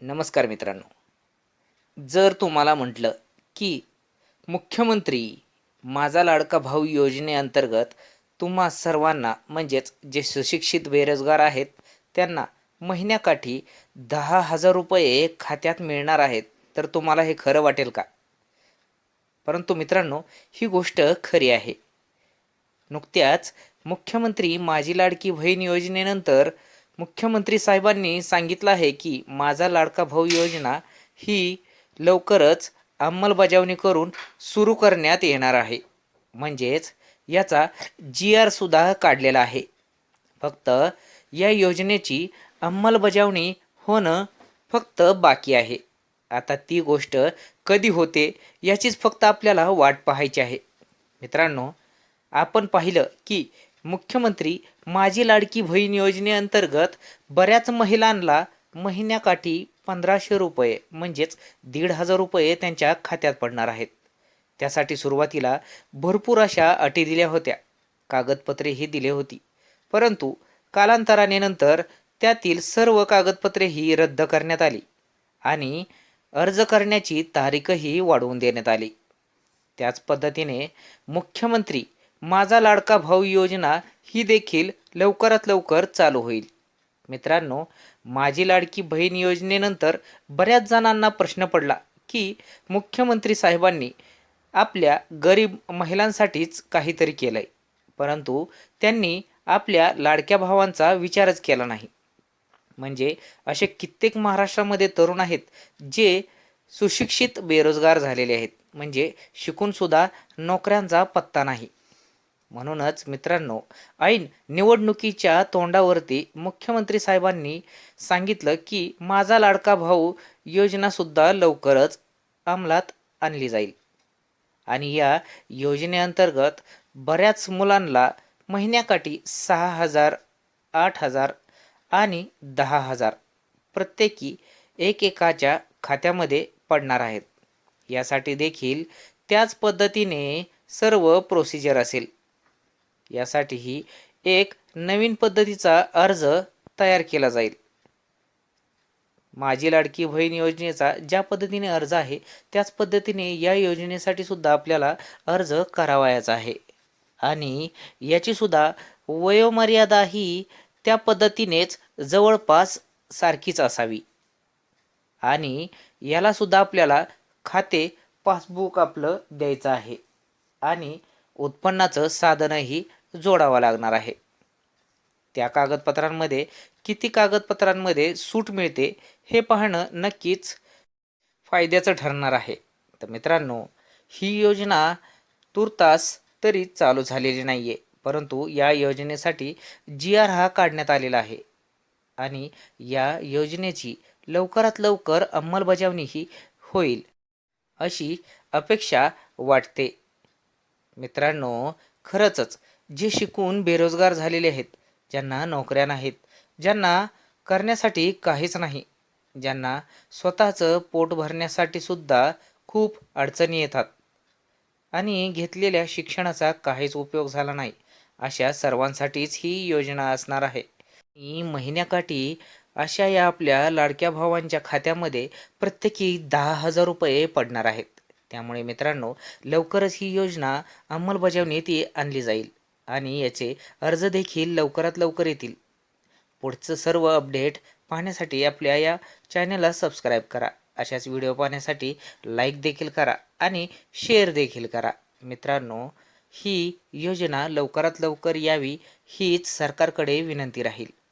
नमस्कार मित्रांनो. जर तुम्हाला म्हटलं की मुख्यमंत्री माझा लाडका भाऊ योजनेअंतर्गत तुम्हा सर्वांना म्हणजेच जे सुशिक्षित बेरोजगार आहेत त्यांना महिन्याकाठी दहा हजार रुपये खात्यात मिळणार आहेत तर तुम्हाला हे खरं वाटेल का? परंतु मित्रांनो ही गोष्ट खरी आहे. नुकत्याच मुख्यमंत्री माझी लाडकी बहीण योजनेनंतर मुख्यमंत्री साहेबांनी सांगितलं आहे की माझा लाडका भाऊ योजना ही लवकरच अंमलबजावणी करून सुरू करण्यात येणार आहे. म्हणजेच याचा जी आर सुद्धा काढलेला आहे. फक्त या योजनेची अंमलबजावणी होणं फक्त बाकी आहे. आता ती गोष्ट कधी होते याचीच फक्त आपल्याला वाट पाहायची आहे. मित्रांनो आपण पाहिलं की मुख्यमंत्री माझी लाडकी बहीण योजनेअंतर्गत बऱ्याच महिलांना महिन्याकाठी पंधराशे रुपये म्हणजेच दीड हजार रुपये त्यांच्या खात्यात पडणार आहेत. त्यासाठी सुरुवातीला भरपूर अशा अटी दिल्या होत्या. कागदपत्रेही दिली होती. परंतु कालांतराने नंतर त्यातील सर्व कागदपत्रेही रद्द करण्यात आली आणि अर्ज करण्याची तारीखही वाढवून देण्यात आली. त्याच पद्धतीने मुख्यमंत्री माझा लाडका भाऊ योजना ही देखील लवकरात लवकर चालू होईल. मित्रांनो माझी लाडकी बहीण योजनेनंतर बऱ्याच जणांना प्रश्न पडला की मुख्यमंत्री साहेबांनी आपल्या गरीब महिलांसाठीच काहीतरी केलं आहे परंतु त्यांनी आपल्या लाडक्या भावांचा विचारच केला नाही. म्हणजे असे कित्येक महाराष्ट्रामध्ये तरुण आहेत जे सुशिक्षित बेरोजगार झालेले आहेत. म्हणजे शिकूनसुद्धा नोकऱ्यांचा पत्ता नाही. म्हणूनच मित्रांनो ऐन निवडणुकीच्या तोंडावरती मुख्यमंत्री साहेबांनी सांगितलं की माझा लाडका भाऊ योजनासुद्धा लवकरच अंमलात आणली जाईल. आणि या योजनेअंतर्गत बऱ्याच मुलांना महिन्याकाठी सहा हजार आठ हजार आणि दहा हजार प्रत्येकी एक एकाच्या खात्यामध्ये पडणार आहेत. यासाठी देखील त्याच पद्धतीने सर्व प्रोसिजर असेल. यासाठीही एक नवीन पद्धतीचा अर्ज तयार केला जाईल. माझी लाडकी बहीण योजनेचा ज्या पद्धतीने अर्ज आहे त्याच पद्धतीने या योजनेसाठी सुद्धा आपल्याला अर्ज करावायचा आहे. आणि याची सुद्धा वयोमर्यादा ही त्या पद्धतीनेच जवळपास सारखीच असावी. आणि याला सुद्धा आपल्याला खाते पासबुक आपलं द्यायचं आहे. आणि उत्पन्नाचं साधनही जोडावा लागणार आहे. त्या कागदपत्रांमध्ये किती कागदपत्रांमध्ये सूट मिळते हे पाहणं नक्कीच फायद्याचं ठरणार आहे. तर मित्रांनो ही योजना तुर्तास तरी चालू झालेली नाही आहे परंतु या योजनेसाठी जी आर हा काढण्यात आलेला आहे. आणि या योजनेची लवकरात लवकर अंमलबजावणीही होईल अशी अपेक्षा वाटते. मित्रांनो खरंच जे शिकून बेरोजगार झालेले आहेत ज्यांना नोकऱ्या नाहीत ज्यांना करण्यासाठी काहीच नाही ज्यांना स्वतःचं पोट भरण्यासाठी सुद्धा खूप अडचणी येतात. आणि घेतलेल्या शिक्षणाचा काहीच उपयोग झाला नाही अशा सर्वांसाठीच ही योजना असणार आहे. ही महिन्याकाठी अशा या आपल्या लाडक्या भावांच्या खात्यामध्ये प्रत्येकी दहा हजार रुपये पडणार आहेत. त्यामुळे मित्रांनो लवकरच ही योजना अंमलबजावणीत आणली जाईल. आणि याचे अर्ज देखील लवकरात लवकर येतील. पुढचं सर्व अपडेट पाहण्यासाठी आपल्या या चॅनलला सबस्क्राईब करा. अशाच व्हिडिओ पाहण्यासाठी लाईक देखील करा आणि शेअर देखील करा. मित्रांनो ही योजना लवकरात लवकर यावी हीच सरकारकडे विनंती राहील.